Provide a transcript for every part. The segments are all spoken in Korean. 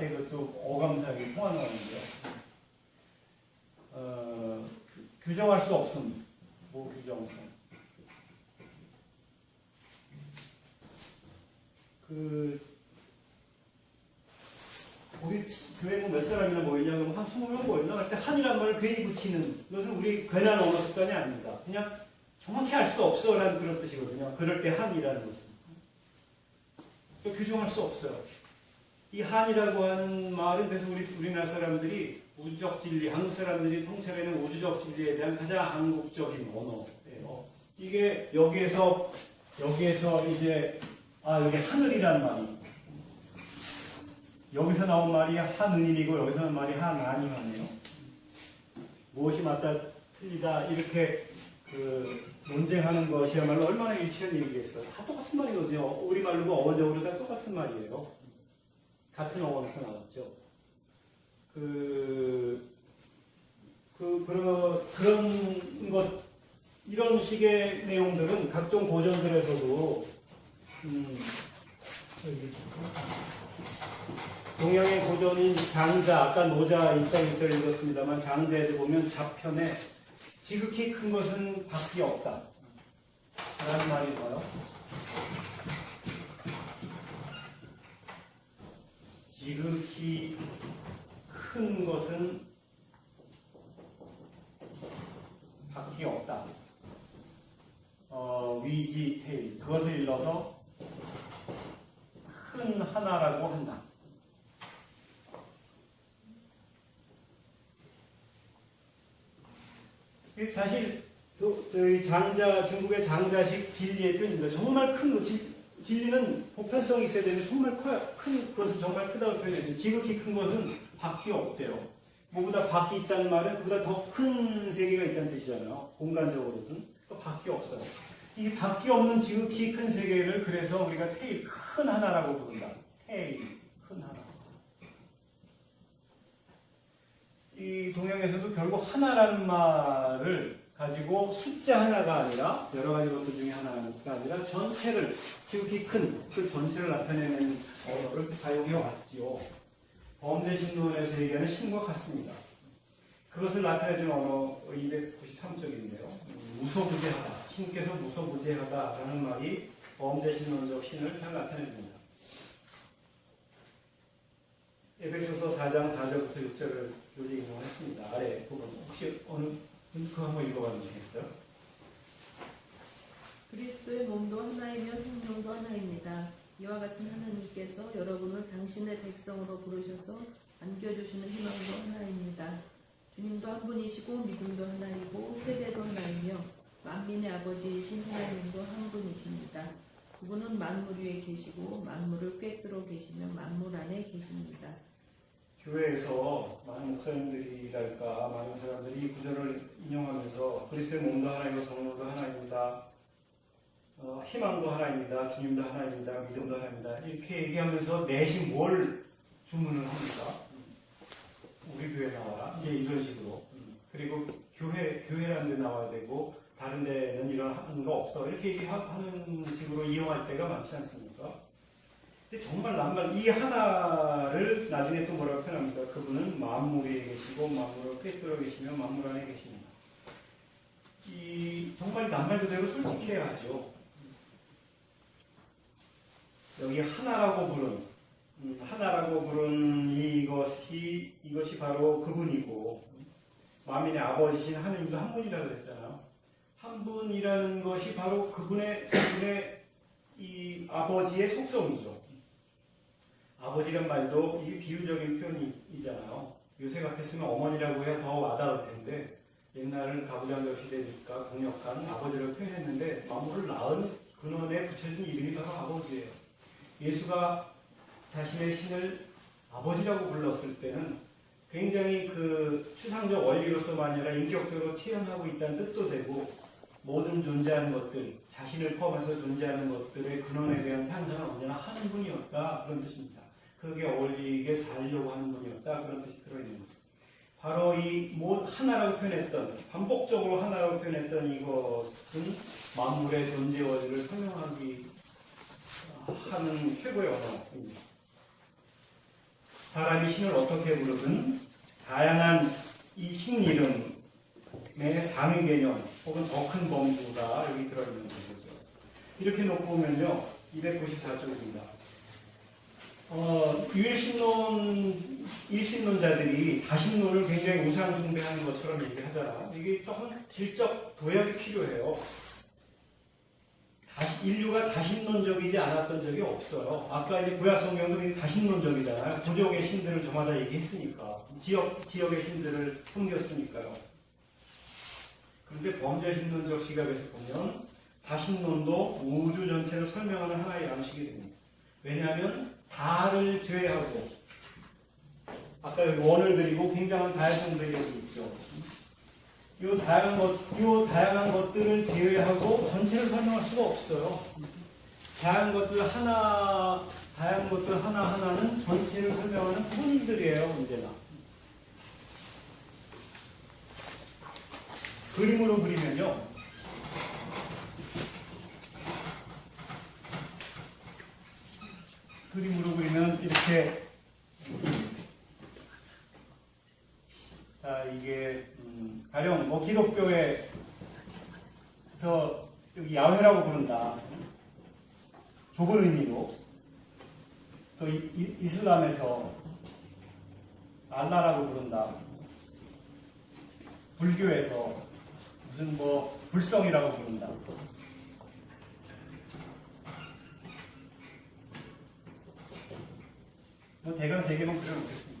같아. 그것도 어감상이 통하는 건데요. 어, 규- 규정할 수 없음. 뭐 규정성. 그 우리 교회는 몇 사람이나 모이냐 그러면 한 20명 모였나 할때 한이란 말을 괜히 붙이는 이것은 우리 괜한 언어 습관이 아닙니다. 그냥 정확히 알 수 없어라는 그런 뜻이거든요. 그럴 때 한이라는 것은. 또 규정할 수 없어요. 이 한이라고 하는 말은 그래서 우리 우리나라 사람들이 우주적 진리, 한국 사람들이 있는 우주적 진리에 대한 가장 한국적인 언어예요. 이게 여기에서 여기에서 이제 아 여기 하늘이라는 말이 여기서 나온 말이 한은이고 여기서 나온 말이 한아니하네요. 무엇이 맞다 틀리다 이렇게 그 논쟁하는 것이야말로 얼마나 일치한 일이겠어요. 다 똑같은 말이거든요. 우리 말로 어원적으로 다 똑같은 말이에요. 같은 어원에서 나왔죠. 그, 그, 그런, 그런 것, 이런 식의 내용들은 각종 고전들에서도, 음, 동양의 고전인 장자, 아까 노자 1장 1절 읽었습니다만, 장자에도 보면 자편에 지극히 큰 것은 밖에 없다. 라는 말이 뭐요? 지극히 큰 것은 밖에 없다. 어, 위지해일 그것을 일러서 큰 하나라고 한다. 사실 또 저희 장자 중국의 장자식 진리의 표현입니다. 정말 큰 거, 진- 진리는 보편성이 있어야 되는데 정말 커요. 큰 것은 정말 크다고 표현했죠. 지극히 큰 것은 밖에 없대요. 뭐보다 밖에 있다는 말은 그보다 더 큰 세계가 있다는 뜻이잖아요. 공간적으로든 또 밖에 없어요. 이 밖에 없는 지극히 큰 세계를 그래서 우리가 태일 큰 하나라고 부른다. 큰 하나. 이 동양에서도 결국 하나라는 말을 가지고 숫자 하나가 아니라 여러 가지 것들 중에 하나가 아니라 전체를 지극히 큰 그 전체를 나타내는 언어를 사용해 왔지요. 범대신론에서 얘기하는 신과 같습니다. 그것을 나타내는 언어 293쪽인데요. 무소부재하다. 신께서 무소부재하다라는 말이 범대신론적 신을 잘 나타내줍니다. 에베소서 4장 4절부터 6절을 교재 인용했습니다. 아래 부분 혹시 어느 그 한번 읽어봐 주시겠어요? 그리스도의 몸도 하나이며 생명도 하나입니다. 이와 같은 하나님께서 여러분을 당신의 백성으로 부르셔서 안겨주시는 희망도 하나입니다. 주님도 한 분이시고 믿음도 하나이고 세례도 하나이며 만민의 아버지이신 하나님도 한 분이십니다. 그분은 만물 위에 계시고 만물을 꿰뚫어 계시며 만물 안에 계십니다. 교회에서 많은 목사님들이랄까 많은 사람들이 이 구절을 인용하면서 그리스도의 몸도 하나이고 성령도 하나입니다. 어, 희망도 하나입니다. 주님도 하나입니다. 믿음도 하나입니다. 이렇게 얘기하면서 내심 뭘 주문을 합니까? 우리 교회 나와라. 이제 이런 식으로. 음. 그리고 교회, 교회라는 데 나와야 되고, 다른 데는 이런 거 없어. 이렇게 얘기하는 식으로 이용할 때가 많지 않습니까? 근데 정말 남말 이 하나를 나중에 또 뭐라고 표현합니까? 그분은 만물 위에 계시고 만물을 꿰뚫어 계시며 만물 안에 계십니다. 이 정말 남말 그대로 솔직해야 하죠. 여기 하나라고 부른 음, 하나라고 부른 이것이 이것이 바로 그분이고 만민의 아버지신 하느님도 한 분이라고 그랬잖아요. 한 분이라는 것이 바로 그분의 그분의 이 아버지의 속성이죠. 아버지란 말도 이게 비유적인 표현이잖아요. 요새 같았으면 어머니라고 해야 더 와닿을 텐데 옛날은 가부장적 시대니까 강력한 아버지를 표현했는데 만물을 낳은 근원에 붙여진 이름이 바로 아버지예요. 예수가 자신의 신을 아버지라고 불렀을 때는 굉장히 그 추상적 원리로서만 아니라 인격적으로 체현하고 있다는 뜻도 되고 모든 존재하는 것들, 자신을 포함해서 존재하는 것들의 근원에 대한 상상을 언제나 하는 분이었다 그런 뜻입니다. 그게 어울리게 살려고 하는 분이었다 그런 뜻이 들어있는 거죠. 바로 이모 하나라고 표현했던 반복적으로 하나라고 표현했던 이것은 만물의 존재 원리를 설명하기 하는 최고의 언어입니다. 사람이 신을 어떻게 부르든 다양한 이 신 이름의 상위 개념 혹은 더 큰 범주가 여기 들어있는 것이죠. 이렇게 놓고 보면요. 294쪽입니다. 어, 유일신론, 일신론자들이 다신론을 굉장히 우상숭배하는 것처럼 얘기하잖아. 이게 조금 질적 도약이 필요해요. 인류가 다신론적이지 않았던 적이 없어요. 아까 이제 구약 성경도 다신론적이잖아요. 부족의 신들을 저마다 얘기했으니까. 지역, 지역의 신들을 숨겼으니까요. 그런데 범죄 신론적 시각에서 보면 다신론도 우주 전체를 설명하는 하나의 양식이 됩니다. 왜냐하면 다를 제외하고 아까 여기 원을 그리고 굉장한 다양성들이 여기 있죠. 이 다양한 것, 이 다양한 것들을 제외하고 전체를 설명할 수가 없어요. 다양한 것들 하나, 다양한 것들 하나 하나는 전체를 설명하는 본인들이에요, 언제나. 그림으로 그리면요. 그림으로 그리면 이렇게. 자 이게 음, 가령 뭐 기독교에서 여기 야훼라고 부른다. 좁은 의미로. 또 이, 이- 이슬람에서 알라라고 부른다. 불교에서 무슨 뭐 불성이라고 부른다 대강 세 개만 그려놓겠습니다.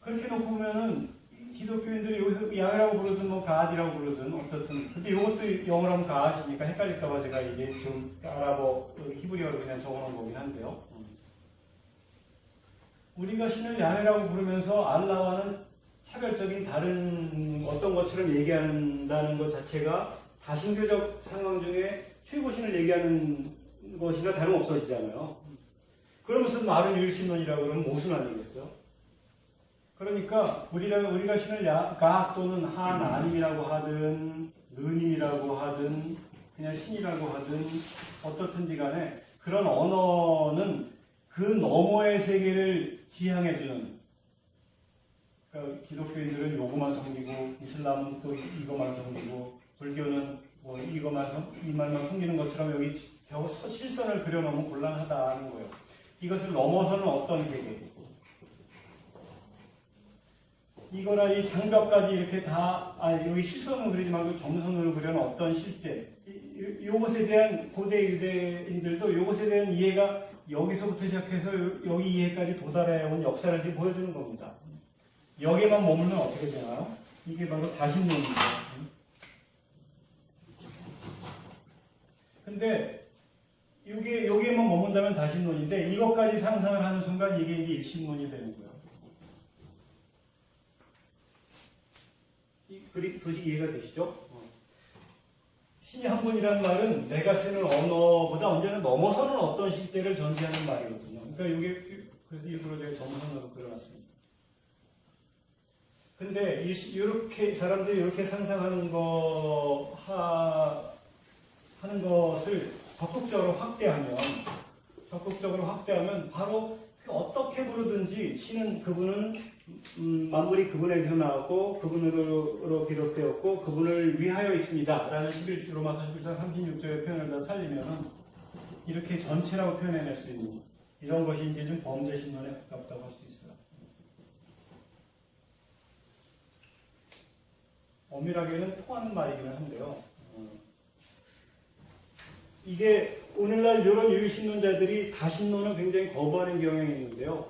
그렇게 놓고 보면은 기독교인들이 여기서 야훼라고 부르든 뭐 가드라고 부르든 어떻든 근데 이것도 영어로 하면 가드니까 헷갈릴까봐 제가 이게 좀 아랍어 히브리어로 그냥 적어놓은 거긴 한데요. 음. 우리가 신을 야훼라고 부르면서 알라와는 차별적인 다른 어떤 것처럼 얘기한다는 것 자체가 다신교적 상황 중에 최고 신을 얘기하는 것이나 다름없어지잖아요. 그러면서 말은 유일신론이라고 그러면 무슨 아니겠어요? 그러니까 우리가 우리가 신을 야, 가 또는 하나님이라고 하든 느님이라고 하든 그냥 신이라고 하든 어떻든지 간에 그런 언어는 그 너머의 세계를 지향해주는 그러니까 기독교인들은 요거만 섬기고 이슬람은 또 이거만 섬기고 불교는 뭐 이거만 섬, 이 말만 섬기는 것처럼 여기 겨우 실선을 그려놓으면 곤란하다는 거예요. 이것을 넘어서는 어떤 세계? 이거나 이 장벽까지 이렇게 다, 아, 여기 실선으로 그리지 말고 점선으로 그려는 어떤 실제. 이- 이- 요것에 대한 고대 유대인들도 요것에 대한 이해가 여기서부터 시작해서 요- 여기 이해까지 도달해 온 역사를 이렇게 보여주는 겁니다. 여기에만 머물면 어떻게 되나요? 이게 바로 다신론이죠. 근데 다신론인데 이것까지 상상을 하는 순간 이게 이제 일신론이 되는 거예요. 이 그리 도식 이해가 되시죠? 어. 신이 한 분이라는 말은 내가 쓰는 언어보다 언제나 넘어서는 어떤 실제를 전제하는 말이거든요. 그러니까 이게 그래서 일부러 제가 점선으로 그려놨습니다. 근데 이- 이렇게 사람들이 이렇게 상상하는 거 하, 하는 것을 적극적으로 확대하면 적극적으로 확대하면 바로 그 어떻게 부르든지 신은 그분은 음, 만물이 그분에게서 나왔고 그분으로 비롯되었고 그분을 위하여 있습니다. 라는 11, 로마서 11장 36절의 표현을 다 살리면 이렇게 전체라고 표현해낼 수 있는 이런 것이 이제 좀 범죄 신론에 가깝다고 할 수 있어요. 엄밀하게는 통하는 말이기는 한데요. 어, 이게 오늘날 이런 유일신론자들이 다신론을 굉장히 거부하는 경향이 있는데요.